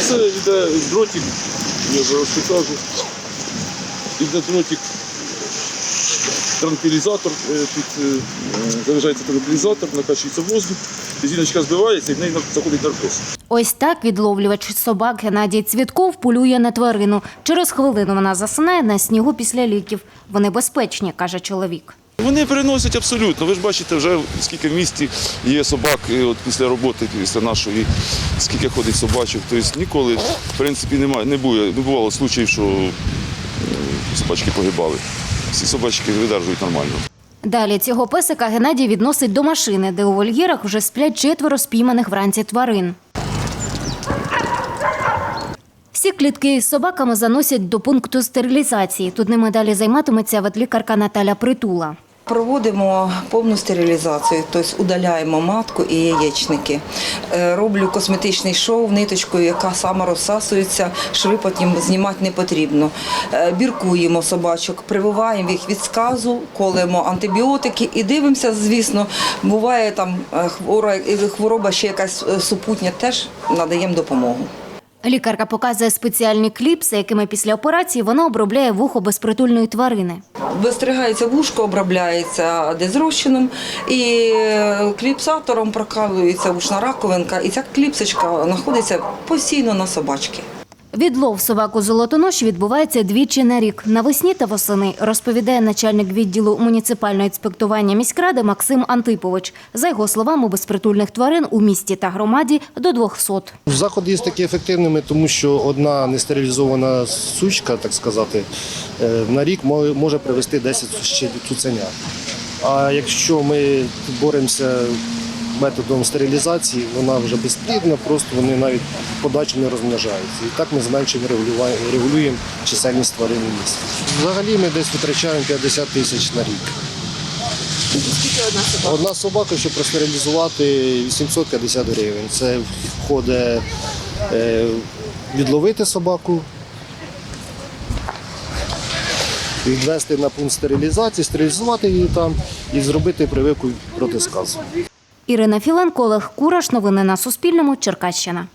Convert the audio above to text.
Це йде дротик, я зараз покажу. Йде дротик, транквілізатор, е, тут е, заряджається транквілізатор, накачується воздух, резиночка збивається і в неї заходить наркоз. Ось так відловлювач собак Геннадій Цвітков полює на тварину. Через хвилину вона засинає на снігу після ліків. Вони безпечні, каже чоловік. Вони переносять абсолютно. Ви ж бачите, вже скільки в місті є собак і от після роботи, після нашої, скільки ходить собачок. Тобто ніколи, в принципі, немає, не було, не бувало случаїв, що собачки погибали. Всі собачки видержують нормально. Далі цього песика Геннадій відносить до машини, де у вольєрах вже сплять четверо спійманих вранці тварин. Всі клітки із собаками заносять до пункту стерилізації. Тут ними далі займатиметься ветлікарка Наталя Притула. Проводимо повну стерилізацію, тобто удаляємо матку і яєчники. Е, Роблю косметичний шов ниточкою, яка сама розсасується, шви потім знімати не потрібно. Е, Біркуємо собачок, прививаємо їх від сказу, колемо антибіотики і дивимося, звісно, буває там е, хвороба ще якась супутня, теж надаємо допомогу. Лікарка показує спеціальні кліпси, якими після операції вона обробляє вухо безпритульної тварини. Вистригається вушко, обробляється дезрозчином і е, кліпсатором прокалується вушна раковинка. І ця кліпсочка знаходиться постійно на собачці. Відлов собаку золотонош відбувається двічі на рік навесні та восени, розповідає начальник відділу муніципального інспектування міськради Максим Антипович. За його словами, безпритульних тварин у місті та громаді до 200. Заходи є такі ефективними, тому що одна нестерилізована сучка, так сказати, е, на рік може привести 10 ще цуценят. А якщо ми боремося методом стерилізації, вона вже безплідна, просто вони навіть подачі не розмножаються. І так ми зменшуємо регулюва- регулюємо чисельність тварин у місті. Взагалі ми десь витрачаємо 50 тисяч на рік. Одна собака, щоб простерилізувати 850 гривень. Це входить е, відловити собаку, відвести на пункт стерилізації, стерилізувати її там і зробити прививку проти сказу. Ірина Філенко, Олег Кураш. Новини на Суспільному. Черкащина.